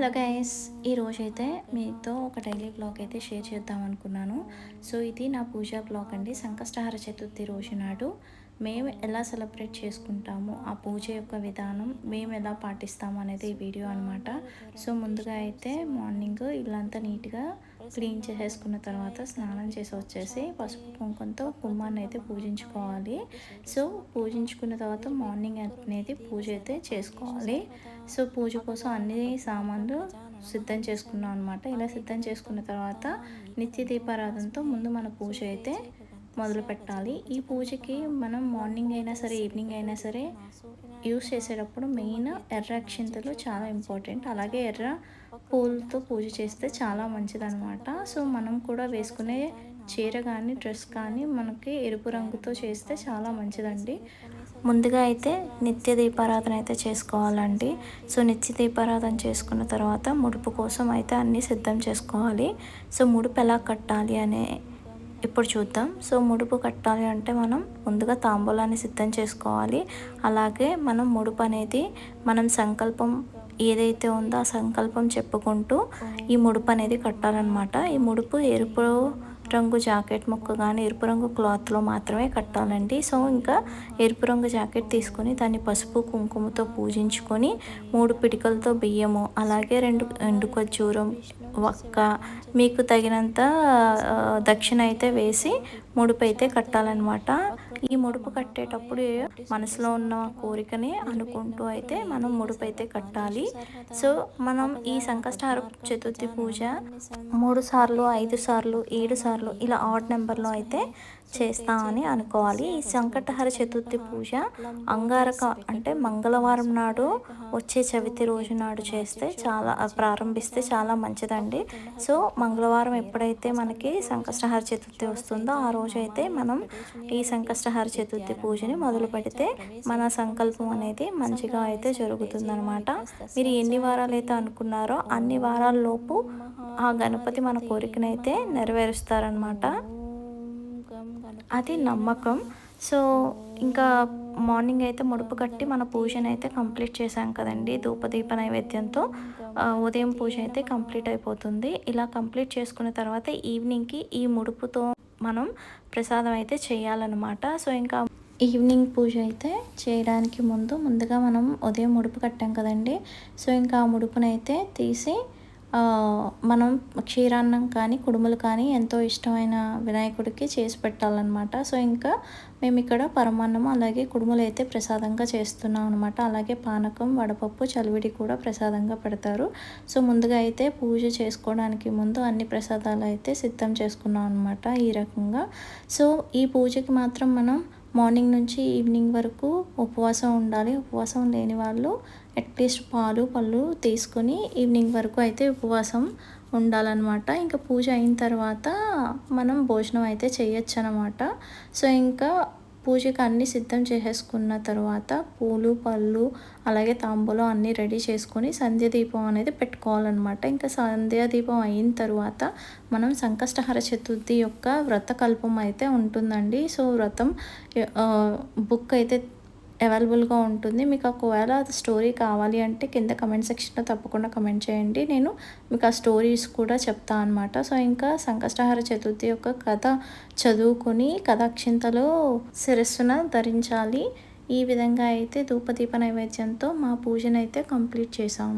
Hello guys ఈరోజైతే మీతో ఒక డైలీ బ్లాగ్ అయితే షేర్ చేద్దాం అనుకున్నాను. సో ఇది నా పూజా బ్లాగ్ అండి. సంకష్టహార చతుర్థి రోజు నాడు మేము ఎలా సెలబ్రేట్ చేసుకుంటాము ఆ పూజ యొక్క విధానం మేము ఎలా పాటిస్తాము అనేది ఈ వీడియో అనమాట సో ముందుగా అయితే మార్నింగ్ ఇల్లంతా నీట్గా క్లీన్ చేసేసుకున్న తర్వాత స్నానం చేసి వచ్చేసి పసుపు కుంకుమతో కుమ్మాన్ని అయితే పూజించుకోవాలి. సో పూజించుకున్న తర్వాత మార్నింగ్ అనేది పూజ అయితే చేసుకోవాలి. సో పూజ కోసం అన్ని సామాన్లు సిద్ధం చేసుకున్నాం అనమాట ఇలా సిద్ధం చేసుకున్న తర్వాత నిత్య దీపారాధనతో ముందు మన పూజ అయితే మొదలు పెట్టాలి ఈ పూజకి మనం మార్నింగ్ అయినా సరే ఈవినింగ్ అయినా సరే యూస్ చేసేటప్పుడు మెయిన్ ఎర్ర అక్షింతలు చాలా ఇంపార్టెంట్ అలాగే ఎర్ర పూలతో పూజ చేస్తే చాలా మంచిదనమాట సో మనం కూడా వేసుకునే చీర కానీ డ్రెస్ కానీ మనకి ఎరుపు రంగుతో చేస్తే చాలా మంచిదండి. ముందుగా అయితే నిత్య దీపారాధన అయితే చేసుకోవాలండి. సో నిత్య దీపారాధన చేసుకున్న తర్వాత ముడుపు కోసం అయితే అన్నీ సిద్ధం చేసుకోవాలి. సో ముడుపు ఎలా కట్టాలి అనే ఇప్పుడు చూద్దాం. సో ముడుపు కట్టాలి అంటే మనం ముందుగా తాంబూలాన్ని సిద్ధం చేసుకోవాలి. అలాగే మనం ముడుపు అనేది మనం సంకల్పం ఏదైతే ఉందో ఆ సంకల్పం చెప్పుకుంటూ ఈ ముడుపు అనేది కట్టాలన్నమాట. ఈ ముడుపు ఎరుపు రంగు జాకెట్ ముక్క కానీ ఎరుపు రంగు క్లాత్లో మాత్రమే కట్టాలండి. సో ఇంకా ఎరుపు రంగు జాకెట్ తీసుకొని దాన్ని పసుపు కుంకుమతో పూజించుకొని మూడు పిడికలతో బియ్యము అలాగే రెండు ఎండు ఖర్జూరం వక్క మీకు తగినంత దక్షిణ అయితే వేసి ముడుపు అయితే కట్టాలన్నమాట ఈ ముడుపు కట్టేటప్పుడు మనసులో ఉన్న కోరికని అనుకుంటూ అయితే మనం ముడుపు అయితే కట్టాలి. సో మనం ఈ సంకష్టహార చతుర్థి పూజ మూడు సార్లు ఐదు సార్లు ఏడు సార్లు ఇలా ఆడ్ నెంబర్లో అయితే చేస్తామని అనుకోవాలి. ఈ సంకటహర చతుర్థి పూజ అంగారక అంటే మంగళవారం నాడు వచ్చే చవితి రోజు నాడు చేస్తే చాలా ప్రారంభిస్తే చాలా మంచిదండి. సో మంగళవారం ఎప్పుడైతే మనకి సంకష్టహార చతుర్థి వస్తుందో ఆ రోజు అయితే మనం ఈ సంకష్టహార చతుర్థి పూజని మొదలు పెడితే మన సంకల్పం అనేది మంచిగా అయితే జరుగుతుందనమాట మీరు ఎన్ని వారాలు అయితే అనుకున్నారో అన్ని వారాల్లోపు ఆ గణపతి మన కోరికనైతే నెరవేరుస్తారనమాట అది నమ్మకం. సో ఇంకా మార్నింగ్ అయితే ముడుపు కట్టి మన పూజను అయితే కంప్లీట్ చేశాం కదండి ధూపదీప నైవేద్యంతో. ఉదయం పూజ అయితే కంప్లీట్ అయిపోతుంది. ఇలా కంప్లీట్ చేసుకున్న తర్వాత ఈవినింగ్కి ఈ ముడుపుతో మనం ప్రసాదం అయితే చేయాలన్నమాట. సో ఇంకా ఈవినింగ్ పూజ అయితే చేయడానికి ముందు ముందుగా మనం ఉదయం ముడుపు కట్టాం కదండి. సో ఇంకా ఆ ముడుపునైతే తీసి మనం క్షీరాన్నం కానీ కుడుములు కానీ ఎంతో ఇష్టమైన వినాయకుడికి చేసి పెట్టాలన్నమాట. సో ఇంకా మేము ఇక్కడ పరమాన్నం అలాగే కుడుములు అయితే ప్రసాదంగా చేస్తున్నాం అనమాట అలాగే పానకం వడపప్పు చలివిడి కూడా ప్రసాదంగా పెడతారు. సో ముందుగా అయితే పూజ చేసుకోవడానికి ముందు అన్ని ప్రసాదాలు అయితే సిద్ధం చేసుకున్నాం అనమాట ఈ రకంగా. సో ఈ పూజకి మాత్రం మనం మార్నింగ్ నుంచి ఈవినింగ్ వరకు ఉపవాసం ఉండాలి. ఉపవాసం లేని వాళ్ళు అట్లీస్ట్ పాలు పళ్ళు తీసుకొని ఈవినింగ్ వరకు అయితే ఉపవాసం ఉండాలన్నమాట. ఇంకా పూజ అయిన తర్వాత మనం భోజనం అయితే చేయొచ్చు అనమాట సో ఇంకా పూజకి అన్నీ సిద్ధం చేసేసుకున్న తర్వాత పూలు పళ్ళు అలాగే తాంబూలం అన్నీ రెడీ చేసుకొని సంధ్య దీపం అనేది పెట్టుకోవాలన్నమాట. ఇంకా సంధ్య దీపం అయిన తర్వాత మనం సంకష్టహర చతుర్థి యొక్క వ్రతకల్పం అయితే ఉంటుందండి. సో వ్రతం బుక్ అయితే అవైలబుల్గా ఉంటుంది. మీకు ఒకవేళ అది స్టోరీ కావాలి అంటే కింద కమెంట్ సెక్షన్లో తప్పకుండా కమెంట్ చేయండి. నేను మీకు ఆ స్టోరీస్ కూడా చెప్తా అనమాట సో ఇంకా సంకష్టహార చతుర్థి యొక్క కథ చదువుకొని కథాక్షింతలో శిరస్సున ధరించాలి. ఈ విధంగా అయితే ధూపదీప నైవేద్యంతో మా పూజనైతే కంప్లీట్ చేసాము